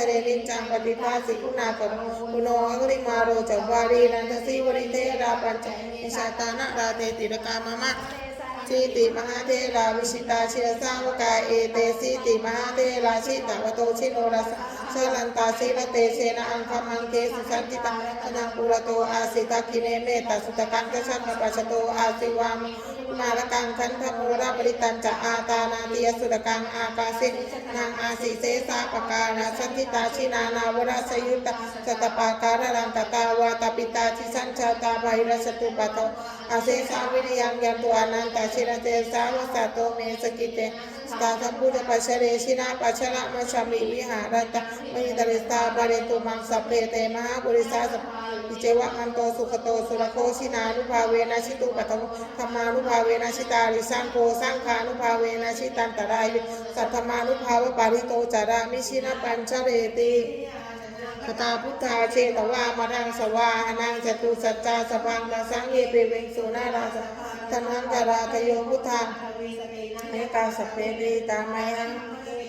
ทะเลลิงจังปฏิภาสิกุณากรกุโนอังริมาโรจัวารีนันทสีวริเทราปัญจนิชาตานะราเตติรกามะมะ ชีติมหาเทราวิชิตาเชียสาวกาเอเตสีติมหาเทราชิตาวโตชิโนรัสสลันตาสีระเตเชนะอังคมังเคสุสันติตังอนังปุระโตอาสิตาคิเนเมตตาสุตกังกชันนปัสโตอาสิวามมาลกังคันธโมระปริตันจะอาตานาติยสุตกังอากาสินางอาสิเสสาปการาสันติตาชินานาวราสยุตตสตปาการังกตาวาตปิตาชิสัญชาตาภัยรสตุปะโตอาเสสาวิริยังยันตุอนันตชิรเตสาวสตโตเมสกิเตสตาทัพุทธปัชเรชินาปัชระมัชมิวิหารตมิตริสตาบริตุมังสัพเพเตมหาบุริสาสปิเจวะมันโตสุขโตสุรโคชินานุภาเวนะชิตุปัตตธรรมานุภาเวนะชิตาริสังโฆสังขานุภาเวนะชิตันตรายสัทธมานุภาวปาริโตจารามิชินะปัญชเรติคตาพุทธาเชตวามารังสวาอนังจตุสัจจาสพังมาสังเยเปเวงสุนาราส นังกราทโยพุทธังเมกาสเปรีตามัยหัง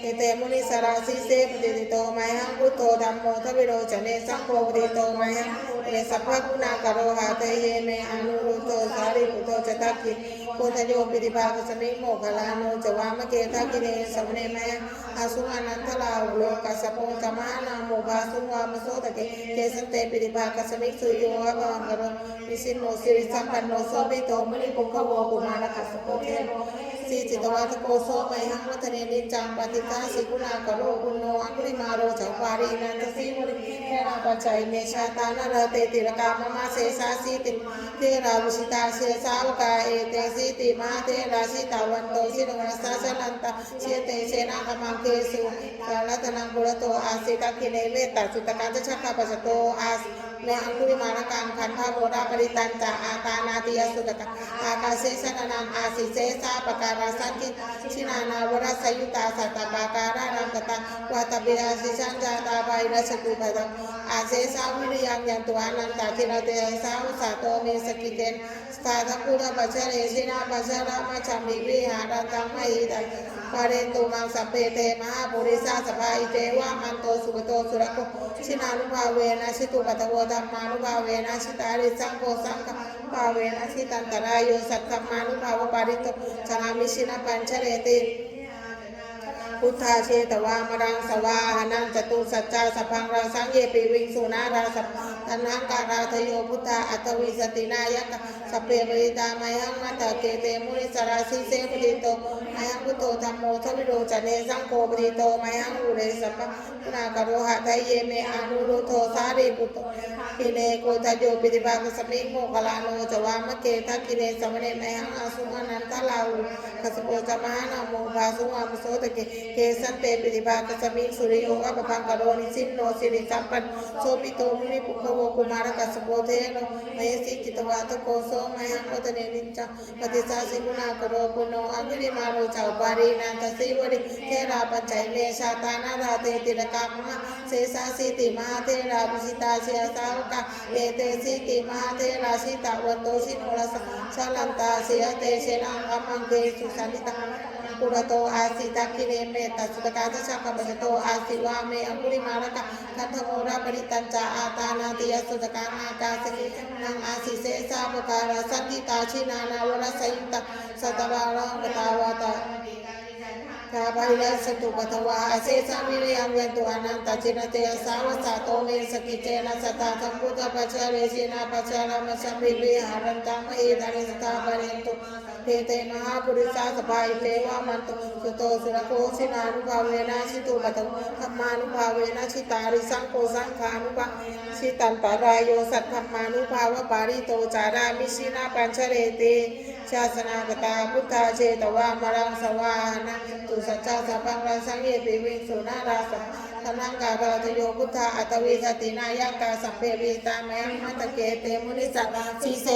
เอเตมุนิสราสิเสปฏิติโตมัยหังพุทโธธัมโมทวิโรจเนสังโฆปฏิโตมัยหังเอสัพพะกุณากโรหะเตเยเมอนุรุโตสารีปุโตจตักขิโพธโยปิติภาคสมิโมคลาโนจวามะเกทักขิเนสมเนมยอาสุอนันทลาโลกัสสโปจมานาโมภาสุวามโสตะเกเกสันเตปิติภาคสมิสุโยะบังกรวิสินโนสิริสัมปันโนโสปิโตมุนิปุขโวกุมารกัสโปเทโน สีจิตวัตโกโสไมหังวัฒเนนิจังปฏิกาสิกุณากโรกุโนอัคุริมาโรจักวารีนันทสีมุริเทราปัจจัยเมชาตานาเตติรกามมาเสสาสีติเทราวิชิตาเสสาวกาเอเตสีติมาเทราสิตาวันโตสิโนรัสสะชนันตเชเตเชนะขมังเคสุกาลตนังบุรโตอาสิตาคิเนเมตตาสุตการชักขปัสโตอาสเมอังคุริมาลกังคันธโมราปริตันจาอาตานาติยสุตกะอากาเสสนานังอาสิเสสาปการาสังกิชินานาวรสยุตาสัตตปาการานังกตังวัตบิราสิสัญจาตาไวรัสตุปะตังอาเสสาวิริยังยันตุอานันตาคิรเตสาวสาโตเมสกิเตนสตาทกุระปัจเจเรชินาปัจเจรามาชัมมิวิหารัตังมหิตังปาเรนตุมังสัพเพเตมหาปุริสาสภาอิเตวะมันโตสุขโตสุรโกชินานุภาเวนะชิตุปัตตโวธัมมานุภาเวนะชิตาริสังโฆสังฆภาเวนะชิตันตรายโยสัตตมานุภาวปาริโตชนามิ విడిచిన పంచలేతి พุทธาเชตวามรังสวาหนังจตุสัจจาสพังราสังเยปิวิงสุนาราสัพตันหังการาทโยพุทธาอัตวิสตินายกสเปริตามหังมัตะเกเตมุนิสราสิเสปฏิโตมหังพุโธธรรมโมทวิโรจเนสังโฆปฏิโตมหังอุเรสัพพะพุนากโรหะไทเยเมอานุรุโทสารีปุตโตกิเนโกทโยปิติภาคสมิโมกลาโนจวามเกทักกิเนสมเนมหังอาสุมานันทลาวุขสโปจมหานาโมภาสุวามโสตเกเกสันเตปิติภาคสมิงสุริโยอปพังกโรนิสินโนสิริสัมปันโสปิโตมุนิปุขโวกุมารกัสโปเทโนมยสิจิตวาตโกโสมหังโอตเนนิจจปฏิสาสิกุณากโรกุโนอังคิริมาโรจ้าปารีนันทสิวริเทราปัจจัยเมชาตานาราเตติรกามะเสสาสิติมาเทราปิสิตาเชียสาวกะเอเตสิติมาเทราสิตาวันโตสิโนรสชลันตาเสียเตเชนังกัมมังเกสุสันติตัง ปุระโตอาสิตาคิเรเมตัสุตกาตชักกปะโตอาสิวาเมอปุริมารกะคันธโมราปริตัญจาอาตานาติยสุตกาอากาสกินังอาสิเสสาปการาสัตติตาชินานาวรสยุตตสัตวารังกตาวาตา กาบายะสตุปทวาอาเซสามิริยังเวนตุอนันตจินเตสาวสาโตเมสกิเจนะสตาธัมพุทธปัจจเรชินาปัจจารามสัมภิวิหารันตังมหิดานิสตาปเรนตุเทเตมหาปุริสาสภายเทวามันตุสุโตสุรโคชินานุภาเวนะชิตุปะตวธรรมานุภาเวนะชิตาริสังโฆสังขานุภาชิตันตารายโยสัทธรรมานุภาวปาริโตจารามิชินาปัญชเรติชาสนากตาพุทธาเชตวามรังสวานะตุสัจจาสัพพังราสังเยปิวิงสุนาราสัทนังกาบาทโยพุทธาอัตวีสตินายกาสัมเพวิตามังมัตตะเกเตมุนิสัตสีเส